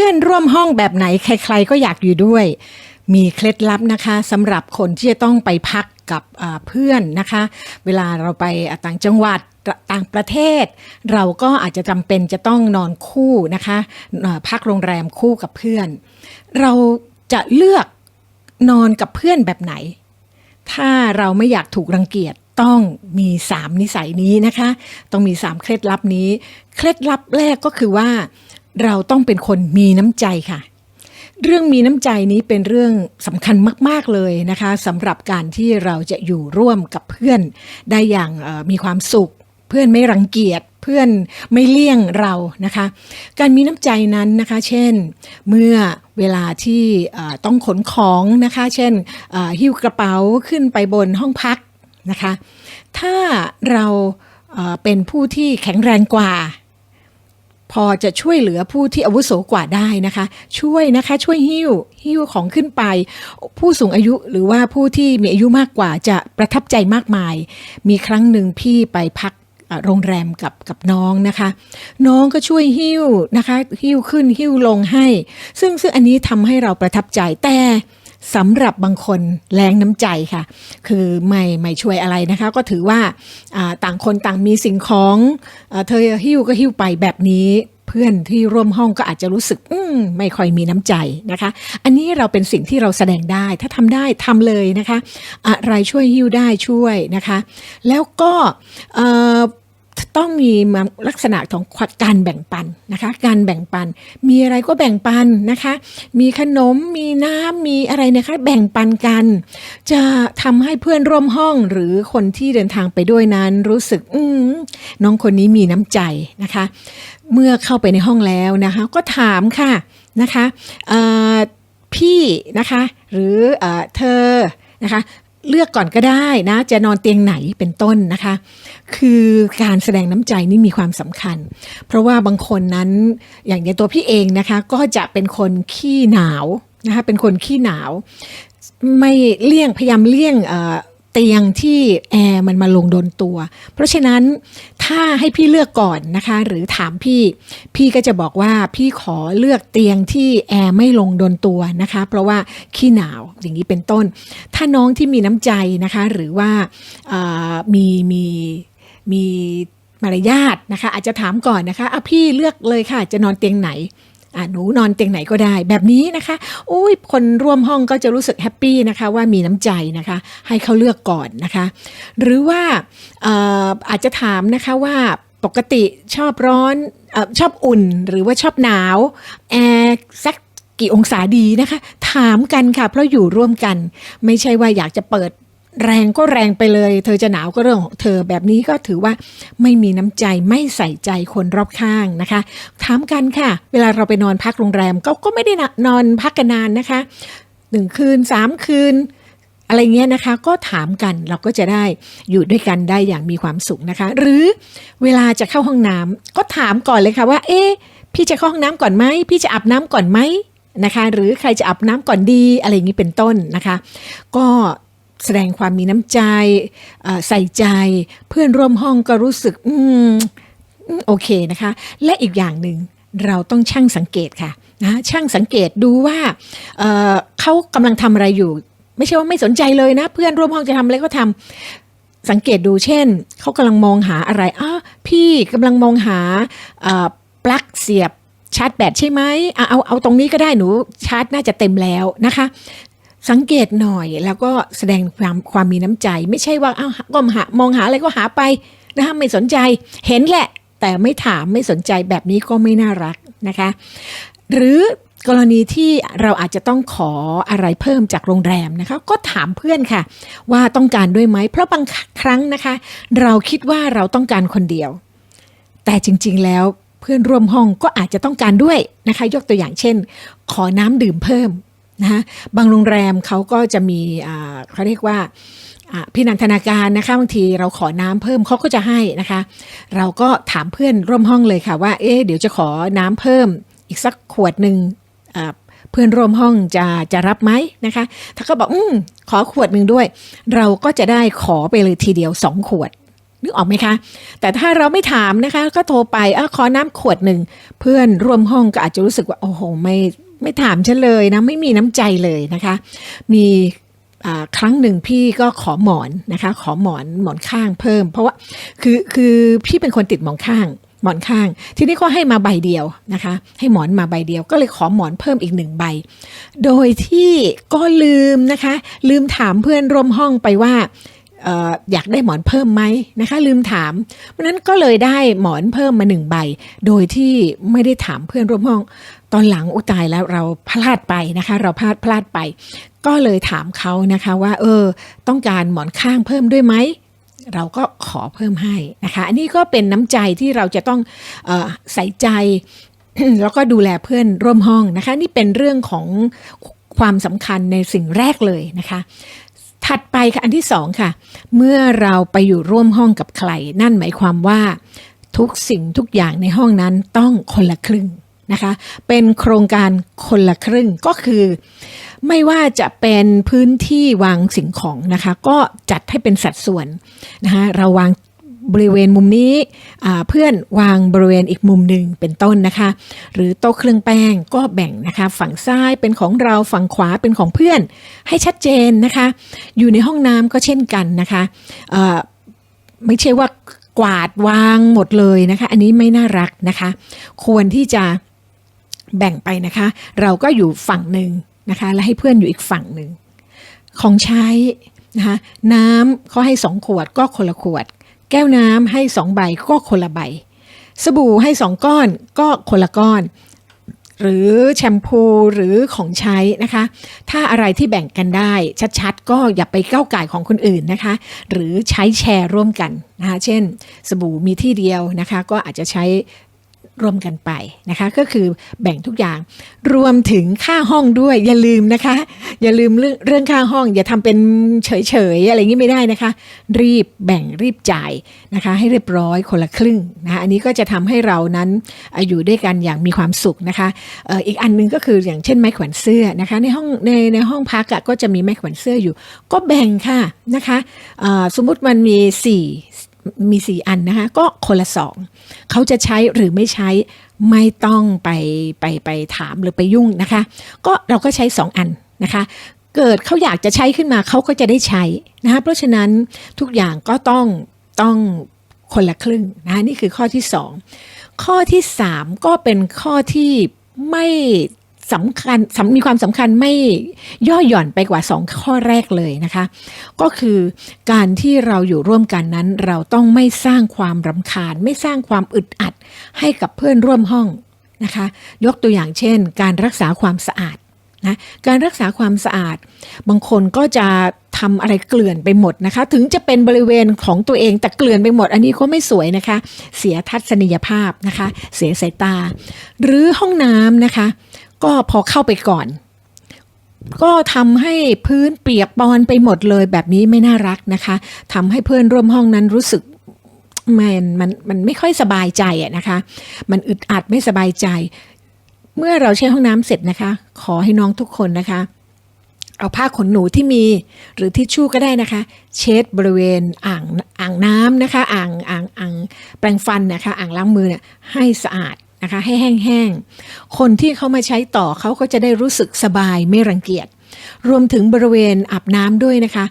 พื่อนร่วมห้องแบบไหนใคร ๆ ก็อยากอยู่ด้วย มีเคล็ดลับนะคะสำหรับคนที่จะต้องไปพักกับเพื่อนนะคะ เวลาเราไปต่างจังหวัดต่างประเทศ เราก็อาจจะจำเป็นจะต้องนอนคู่นะคะพักโรงแรมคู่กับเพื่อน เราจะเลือกนอนกับเพื่อนแบบไหน ถ้าเราไม่อยากถูกรังเกียจต้องมี 3 นิสัยนี้นะคะ ต้องมี 3 เคล็ดลับนี้ เคล็ดลับแรกก็คือว่า เราต้องเป็นคนมีน้ำใจค่ะ เรื่องมีน้ำใจนี้เป็นเรื่องสำคัญมาก ๆ เลยนะคะสำหรับการที่เราจะอยู่ร่วมกับเพื่อนได้อย่างมีความสุข เพื่อนไม่รังเกียจเพื่อนไม่เลี่ยงเรานะคะ การมีน้ำใจนั้นนะคะ เช่น เมื่อเวลาที่ต้องขนของนะคะ เช่นหิ้วกระเป๋าขึ้นไปบนห้องพักนะคะ ถ้าเราเป็นผู้ที่แข็งแรงกว่า พอจะช่วยเหลือผู้ที่อาวุโสกว่าได้นะคะ ช่วยนะคะช่วยหิ้วหิ้วของขึ้นไป ผู้สูงอายุหรือว่าผู้ที่มีอายุมากกว่าจะประทับใจมากมาย มีครั้งหนึ่งพี่ไปพักโรงแรมกับกับน้องนะคะ น้องก็ช่วยหิ้วนะคะหิ้วขึ้นหิ้วลงให้ ซึ่งซึ่งอันนี้ทำให้เราประทับใจแต่ สำหรับบางคนแรงน้ำใจค่ะ คือไม่ไม่ช่วยอะไรนะคะ ก็ถือว่าต่างคนต่างมีสิ่งของอเธอหิ้วก็หิ้วไปแบบนี้เพื่อนที่ร่วมห้องก็อาจจะรู้สึกอมไม่ค่อยมีน้ำใจนะคะ อันนี้เราเป็นสิ่งที่เราแสดงได้ ถ้าทำได้ทำเลยนะคะ อะไรช่วยหิ้วได้ช่วยนะคะ แล้วก็ ต้องมีลักษณะของการแบ่งปันนะคะ การแบ่งปัน มีอะไรก็แบ่งปันนะคะ มีขนม มีน้ำ มีอะไรนะคะ แบ่งปันกัน จะทำให้เพื่อนร่วมห้องหรือคนที่เดินทางไปด้วยนั้น รู้สึกอืน้องคนนี้มีน้ำใจนะคะ เมื่อเข้าไปในห้องแล้วนะคะ ก็ถามค่ะนะคะพี่นะคะ หรืออเธอนะคะ เลือกก่อนก็ได้นะ จะนอนเตียงไหนเป็นต้นนะคะ คือการแสดงน้ำใจนี่มีความสำคัญ เพราะว่าบางคนนั้นอย่างในตัวพี่เองนะคะ ก็จะเป็นคนขี้หนาวนะคะเป็นคนขี้หนาว ไม่เลี่ยงพยายามเลี่ยง เตียงที่แอร์มันมาลงโดนตัว เพราะฉะนั้นถ้าให้พี่เลือกก่อนนะคะ หรือถามพี่ พี่ก็จะบอกว่าพี่ขอเลือกเตียงที่แอร์ไม่ลงโดนตัวนะคะ เพราะว่าขี้หนาวอย่างนี้เป็นต้น ถ้าน้องที่มีน้ำใจนะคะ หรือว่ามีมีมีมารยาทนะคะ อาจจะถามก่อนนะคะอะพี่เลือกเลยค่ะ จะนอนเตียงไหน หนูนอนเตียงไหนก็ได้แบบนี้นะคะโอ้ยคนร่วมห้องก็จะรู้สึกแฮปปี้นะคะว่ามีน้ำใจนะคะให้เขาเลือกก่อนนะคะ หรือว่าเอ่อาจจะถามนะคะว่าปกติชอบร้อนอชอบอุ่นหรือว่าชอบหนาวแอร์สักกี่องศาดีนะคะ ถามกันค่ะ เพราะอยู่ร่วมกัน ไม่ใช่ว่าอยากจะเปิด แรงก็แรงไปเลย เธอจะหนาวก็เรื่องของเธอแบบนี้ก็ถือว่าไม่มีน้ำใจไม่ใส่ใจคนรอบข้างนะคะ ถามกันค่ะ เวลาเราไปนอนพักโรงแรมก็ก็ไม่ได้นอนพักกันนานนะคะหนึ่งคืนสามคืนอะไรเงี้ยนะคะก็ถามกันเราก็จะได้อยู่ด้วยกันได้อย่างมีความสุขนะคะ หรือเวลาจะเข้าห้องน้ำก็ถามก่อนเลยค่ะว่า เอ๊ะพี่จะเข้าห้องน้ำก่อนไหมพี่จะอาบน้ำก่อนไหมนะคะ หรือใครจะอาบน้ำก่อนดีอะไรอย่างนี้เป็นต้นนะคะ ก็ แสดงความมีน้ำใจใส่ใจ เพื่อนร่วมห้องก็รู้สึกอืมโอเคนะคะ และอีกอย่างหนึ่งเราต้องช่างสังเกตค่ะนะช่างสังเกตดูว่าเเขากำลังทำอะไรอยู่ ไม่ใช่ว่าไม่สนใจเลยนะ เพื่อนร่วมห้องจะทำอะไรก็ทำสังเกตดูเช่น เขากำลังมองหาอะไรอ้าพี่กำลังมองหาปลั๊กเสียบชาร์จแบตใช่ไหมอะเอาเอาตรงนี้ก็ได้หนูชาร์จน่าจะเต็มแล้วนะคะ สังเกตหน่อยแล้วก็แสดงความความมีน้ำใจ ไม่ใช่ว่าอ้าวก็หามองหาอะไรก็หาไปนะคะไม่สนใจเห็นแหละ แต่ไม่ถามไม่สนใจแบบนี้ก็ไม่น่ารักนะคะ หรือกรณีที่เราอาจจะต้องขออะไรเพิ่มจากโรงแรมนะคะ ก็ถามเพื่อนค่ะ ว่าต้องการด้วยไหมเพราะบางครั้งนะคะ เราคิดว่าเราต้องการคนเดียว แต่จริง ๆ แล้วเพื่อนร่วมห้องก็อาจจะต้องการด้วยนะคะ ยกตัวอย่างเช่น ขอน้ำดื่มเพิ่ม นะคะบางโรงแรมเขาก็จะมีเขาเรียกว่าพี่นันทนาการนะคะบางทีเราขอน้ำเพิ่มเขาก็จะให้นะคะ เราก็ถามเพื่อนร่วมห้องเลยค่ะว่าเอ๊เดี๋ยวจะขอน้ำเพิ่มอีกสักขวดหนึ่งเพื่อนร่วมห้องจะจะรับไหมนะคะ ถ้าเขาบอกอืมขอขวดหนึ่งด้วย เราก็จะได้ขอไปเลยทีเดียวสองขวดนึกออกไหมคะ แต่ถ้าเราไม่ถามนะคะ ก็โทรไปเออขอน้ำขวดหนึ่งเพื่อนร่วมห้องก็อาจจะรู้สึกว่าโอ้โหไม่ ไม่ถามฉันเลยนะไม่มีน้ำใจเลยนะคะ มีครั้งหนึ่งพี่ก็ขอหมอนนะคะ ขอหมอนหมอนข้างเพิ่ม เพราะว่าคือคือพี่เป็นคนติดหมอนข้างหมอนข้าง ทีนี้ก็ให้มาใบเดียวนะคะ ให้หมอนมาใบเดียว ก็เลยขอหมอนเพิ่มอีกหนึ่งใบ โดยที่ก็ลืมนะคะ ลืมถามเพื่อนร่วมห้องไปว่า อยากได้หมอนเพิ่มไหมนะคะ ลืมถามเพราะนั้นก็เลยได้หมอนเพิ่มมาหนึ่งใบ โดยที่ไม่ได้ถามเพื่อนร่วมห้อง ตอนหลังอุตายแล้วเราพลาดไปนะคะ เราพลาดพลาดไป ก็เลยถามเขานะคะว่า เออ ต้องการหมอนข้างเพิ่มด้วยไหมเราก็ขอเพิ่มให้นะคะ อันนี้ก็เป็นน้ำใจที่เราจะต้องออใส่ใจแล้วก็ดูแลเพื่อนร่วมห้องนะคะ นี่เป็นเรื่องของความสำคัญในสิ่งแรกเลยนะคะ ถัดไปค่ะอันที่สองค่ะ เมื่อเราไปอยู่ร่วมห้องกับใคร นั่นหมายความว่า ทุกสิ่งทุกอย่างในห้องนั้นต้องคนละครึ่งนะคะ เป็นโครงการคนละครึ่งก็คือ ไม่ว่าจะเป็นพื้นที่วางสิ่งของนะคะ ก็จัดให้เป็นสัดส่วนนะคะเราวาง บริเวณมุมนี้เพื่อนวางบริเวณอีกมุมหนึ่งเป็นต้นนะคะ หรือโต๊ะเครื่องแป้งก็แบ่งนะคะ ฝั่งซ้ายเป็นของเราฝั่งขวาเป็นของเพื่อน ให้ชัดเจนนะคะ อยู่ในห้องน้ำก็เช่นกันนะคะไม่ใช่ว่ากวาดวางหมดเลยนะคะ อันนี้ไม่น่ารักนะคะ ควรที่จะแบ่งไปนะคะ เราก็อยู่ฝั่งหนึ่งนะคะ และให้เพื่อนอยู่อีกฝั่งหนึ่งของใช้นะคะน้ำเขาให้สองขวดก็คนละขวด แก้วน้ำให้สองใบก็คนละใบ สบู่ให้สองก้อนก็คนละก้อน หรือแชมพูหรือของใช้นะคะ ถ้าอะไรที่แบ่งกันได้ชัดๆ ก็อย่าไปก้าวไก่ของคนอื่นนะคะ หรือใช้แชร์ร่วมกันนะคะ เช่น สบู่มีที่เดียวนะคะ ก็อาจจะใช้ รวมกันไปนะคะก็คือแบ่งทุกอย่างรวมถึงค่าห้องด้วยอย่าลืมนะคะ อย่าลืมเรื่องเรื่องค่าห้อง อย่าทำเป็นเฉยๆอะไรอย่างนี้ไม่ได้นะคะ รีบแบ่งรีบจ่ายนะคะ ให้เรียบร้อยคนละครึ่งนะคะอันนี้ก็จะทำให้เรานั้นอยู่ด้วยกันอย่างมีความสุขนะคะอีกอันหนึงก็คืออย่างเช่นไม้แขวนเสื้อนะคะในห้องในในห้องพักก็จะมีไม้แขวนเสื้ออยู่ ก็แบ่งค่ะนะคะสมมติมันมีสี่ มีสี่อันนะคะก็คนละสองเขาจะใช้หรือไม่ใช้ไม่ต้องไปไปไปถามหรือไปยุ่งนะคะ ก็เราก็ใช้สองอันนะคะ เกิดเขาอยากจะใช้ขึ้นมาเขาก็จะได้ใช้นะคะเพราะฉะนั้นทุกอย่างก็ต้องต้องคนละครึ่งนะคะนี่คือข้อที่สองข้อที่สามก็เป็นข้อที่ไม่ สำคัญสมีความสำคัญไม่ย่อหย่อนไปกว่าสองข้อแรกเลยนะคะ ก็คือการที่เราอยู่ร่วมกันนั้นเราต้องไม่สร้างความรำคาญ ไม่สร้างความอึดอัดให้กับเพื่อนร่วมห้องนะคะ ยกตัวอย่างเช่น การรักษาความสะอาดนะการรักษาความสะอาด บางคนก็จะทำอะไรเกลื่อนไปหมดนะคะ ถึงจะเป็นบริเวณของตัวเองแต่เกลื่อนไปหมด อันนี้ก็ไม่สวยนะคะ เสียทัศนียภาพนะคะ เสียสายตา หรือห้องน้ำนะคะ ก็พอเข้าไปก่อน ก็ทำให้พื้นเปียกปอนไปหมดเลยแบบนี้ไม่น่ารักนะคะทำให้เพื่อนร่วมห้องนั้นรู้สึกมันมันมันไม่ค่อยสบายใจอะนะคะ มันอึดอัดไม่สบายใจ เมื่อเราใช้ห้องน้ำเสร็จนะคะ ขอให้น้องทุกคนนะคะ เอาผ้าขนหนูที่มีหรือทิชชู่ก็ได้นะคะ เช็ดบริเวณอ่างอ่างน้ำนะคะ อ่างอ่างอ่างแปรงฟันนะคะ อ่างล้างมือเนี่ยให้สะอาด นะคะให้แห้งๆ คนที่เขามาใช้ต่อเขาก็จะได้รู้สึกสบายไม่รังเกียจ รวมถึงบริเวณอาบน้ำด้วยนะคะ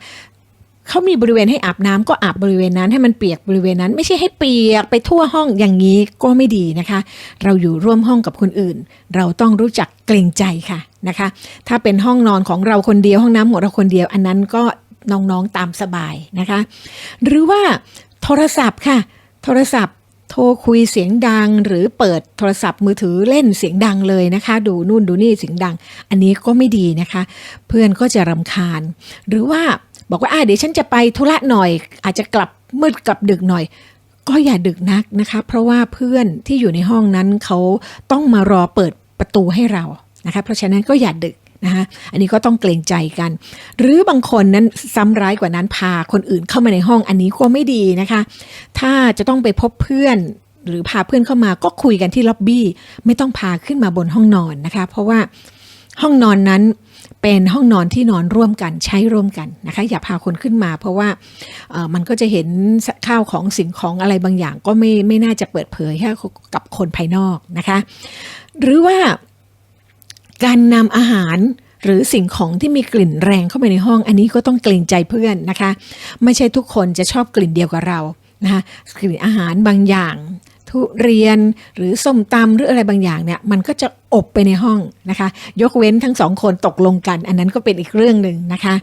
เขามีบริเวณให้อาบน้ำก็อาบบริเวณนั้นให้มันเปียกบริเวณนั้น ไม่ใช่ให้เปียกไปทั่วห้องอย่างนี้ก็ไม่ดีนะคะ เราอยู่ร่วมห้องกับคนอื่น เราต้องรู้จักเกรงใจค่ะนะคะ ถ้าเป็นห้องนอนของเราคนเดียวห้องน้ำของเราคนเดียว อันนั้นก็น้องๆตามสบายนะคะ หรือว่าโทรศัพท์ค่ะ โทรศัพท์ โทรคุยเสียงดังหรือเปิดโทรศัพท์มือถือเล่นเสียงดังเลยนะคะ ดูนู่นดูนี่เสียงดัง อันนี้ก็ไม่ดีนะคะ เพื่อนก็จะรำคาญ หรือว่าบอกว่าอะเดี๋ยวฉันจะไปธุระหน่อย อาจจะกลับมืดกลับดึกหน่อย ก็อย่าดึกนักนะคะ เพราะว่าเพื่อนที่อยู่ในห้องนั้นเขาต้องมารอเปิดประตูให้เรานะคะ เพราะฉะนั้นก็อย่าดึก นะคะอันนี้ก็ต้องเกรงใจกัน หรือบางคนนั้นซ้ำร้ายกว่านั้นพาคนอื่นเข้ามาในห้องอันนี้ก็ไม่ดีนะคะ ถ้าจะต้องไปพบเพื่อนหรือพาเพื่อนเข้ามาก็คุยกันที่ล็อบบี้ไม่ต้องพาขึ้นมาบนห้องนอนนะคะ เพราะว่าห้องนอนนั้นเป็นห้องนอนที่นอนร่วมกันใช้ร่วมกันนะคะ อย่าพาคนขึ้นมา เพราะว่ามันก็จะเห็นข้าวของสิ่งของอะไรบางอย่าง ก็ไม่ไม่น่าจะเปิดเผยให้กับคนภายนอกนะคะ หรือว่า การนำอาหารหรือสิ่งของที่มีกลิ่นแรงเข้าไปในห้อง อันนี้ก็ต้องเกรงใจเพื่อนนะคะ ไม่ใช่ทุกคนจะชอบกลิ่นเดียวกับเรานะคะกลิ่นอาหารบางอย่าง ทุเรียนหรือส้มตำหรืออะไรบางอย่างเนี่ยมันก็จะอบไปในห้องนะคะ ยกเว้นทั้งสองคนตกลงกัน อันนั้นก็เป็นอีกเรื่องหนึ่งนะคะ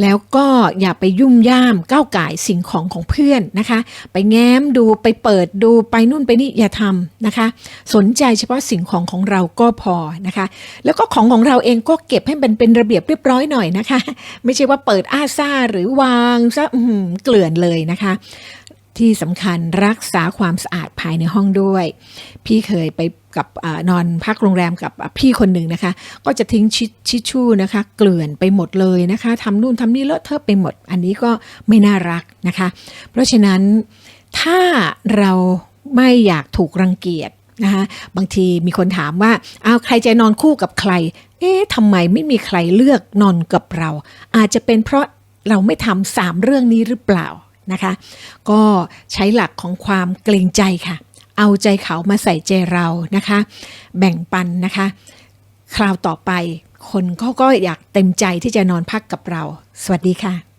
แล้วก็อย่าไปยุ่มย่ามก้าวก่สิ่งของของเพื่อนนะคะ ไปแง้มดูไปเปิดดูไปนู่นไปนี่อย่าทำนะคะ สนใจเฉพาะสิ่งของของเราก็พอนะคะ แล้วก็ของของเราเองก็เก็บให้มันเป็นระเบียบเรียบร้อยหน่อยนะคะ ไม่ใช่ว่าเปิดอ้าซ่าหรือวางซะเกลื่อนเลยนะคะ ที่สำคัญรักษาความสะอาดภายในห้องด้วย พี่เคยไปกับอนอนพักโรงแรมกับพี่คนหนึ่งนะคะ ก็จะทิ้งชิชิชชู่นะคะ เกลื่อนไปหมดเลยนะคะทำนู่นทำนี่เลอะเทอะไปหมด อันนี้ก็ไม่น่ารักนะคะ เพราะฉะนั้นถ้าเราไม่อยากถูกรังเกียจนะคะบางทีมีคนถามว่าอ้าวใครจะนอนคู่กับใคร เอ๊ะทำไมไม่มีใครเลือกนอนกับเรา อาจจะเป็นเพราะเราไม่ทำสามเรื่องนี้หรือเปล่า นะคะ ก็ใช้หลักของความเกรงใจค่ะ เอาใจเขามาใส่ใจเรานะคะ แบ่งปันนะคะ คราวต่อไปคนเขาก็อยากเต็มใจที่จะนอนพักกับเรา สวัสดีค่ะ